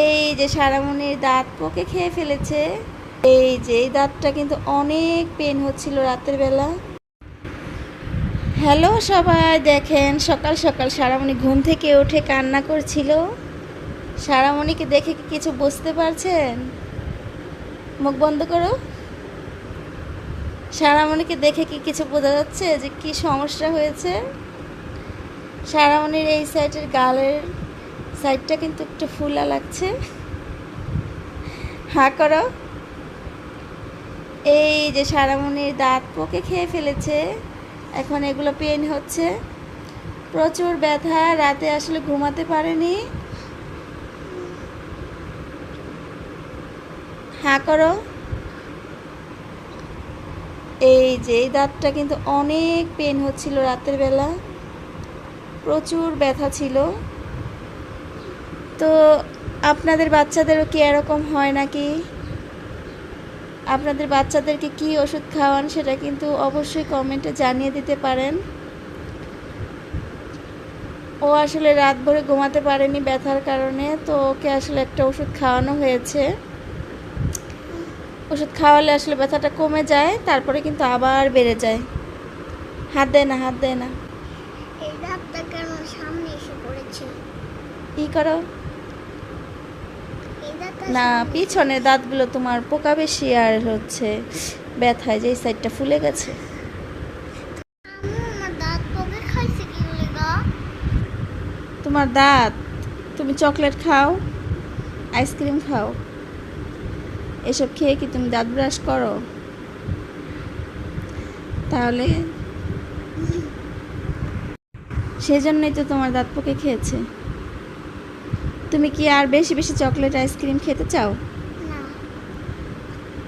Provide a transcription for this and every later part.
এই যে সারামণির দাঁত পোকে খেয়ে ফেলেছে। এই যে এই দাঁতটা কিন্তু অনেক পেন হচ্ছিল রাতের বেলা। হ্যালো সবাই, দেখেন সকাল সকাল সারামণি ঘুম থেকে উঠে কান্না করছিল। সারামণিকে দেখে কি কিছু বুঝতে পারছেন? মুখ বন্ধ করো। সারামণিকে দেখে কি কিছু বোঝা যাচ্ছে যে কি সমস্যা হয়েছে? সারামণির এই সাইডের গালের সাইডটা কিন্তু একটু ফুলা লাগছে। হা, করো। এই যে সারামণির দাঁত পোকে খেয়ে ফেলেছে। এখন এগুলো পেন হচ্ছে। প্রচুর ব্যথা, রাতে আসলে ঘুমাতে পারেনি। হা, করো। এই যে এই দাঁতটা কিন্তু অনেক পেন হচ্ছিল রাতের বেলা। প্রচুর ব্যথা ছিল। তো আপনাদের বাচ্চাদেরও কি এরকম হয় নাকি? আপনাদের বাচ্চাদেরকে কি ওষুধ খাওয়ান সেটা কিন্তু অবশ্যই কমেন্টে জানিয়ে দিতে পারেন। ও আসলে রাত ভরে ঘুমাতে পারেনি ব্যথার কারণে তো ওকে আসলে একটা ওষুধ খাওয়ানো হয়েছে। ওষুধ খাওয়ালে আসলে ব্যথাটা কমে যায় তারপরে কিন্তু আবার বেড়ে যায়। হাত দেয় না হাত দেয় না। এই দাঁতটা কেন সামনে এসে পড়েছে? ই করো? না পিছনে দাঁতগুলো তোমার পোকা বেশি আর হচ্ছে ব্যথায় যে সাইডটা ফুলে গেছে। তোমার দাঁত তুমি চকলেট খাও আইসক্রিম খাও। এসব খেয়ে কি তুমি দাঁত ব্রাশ করো? তাহলে সেজন্যই তো তোমার দাঁত পোকে খেয়েছে। তুমি কি আর বেশি বেশি চকলেট আইসক্রিম খেতে চাও? না।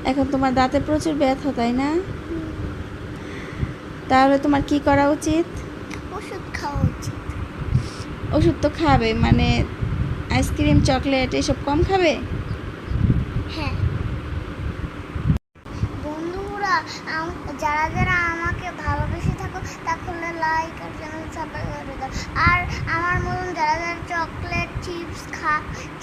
এখন তোমার দাঁতে প্রচুর ব্যথা তাই না? তাহলে তোমার কি করা উচিত? ওষুধ খাওয়া উচিত। ওষুধ তো খাবে মানে আইসক্রিম চকলেট এসব কম খাবে? হ্যাঁ। বন্ধুরা যারা যারা আমাকে ভালোবেসে থাকো তাহলে লাইক আর চ্যানেল সাবস্ক্রাইব করে দাও আর আমার মতন যারা যারা চকলেট চিপস খা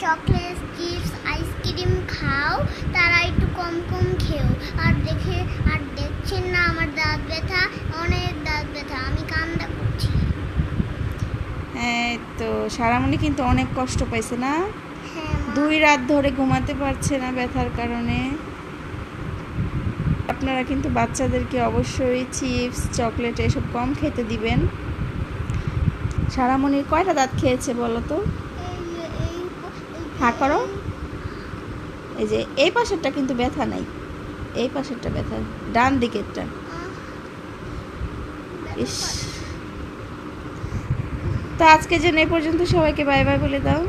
চকলেট চিপস আইসক্রিম খাও তারা একটু কম কম খেও আর দেখে আর দেখছেন না আমার দাঁত ব্যথা অনেক দাঁত ব্যথা আমি কান্না করছি। হ্যাঁ তো সারামণি কিন্তু অনেক কষ্ট পাইছে না? হ্যাঁ দুই রাত ধরে ঘুমাতে পারছে না ব্যথার কারণে। আপনারা কিন্তু বাচ্চাদেরকে অবশ্যই চিপস চকলেট এসব কম খেতে দিবেন। সারামণির কয়টা দাঁত খেয়েছে বলো তো? হা করো। এই যে, এই পাশেরটা কিন্তু ব্যথা নাই। এই পাশেরটা ব্যথা, ডান দিকেরটা। ইস। তো আজকের জন্য এই পর্যন্ত সবাইকে বাই বাই বলে দাও।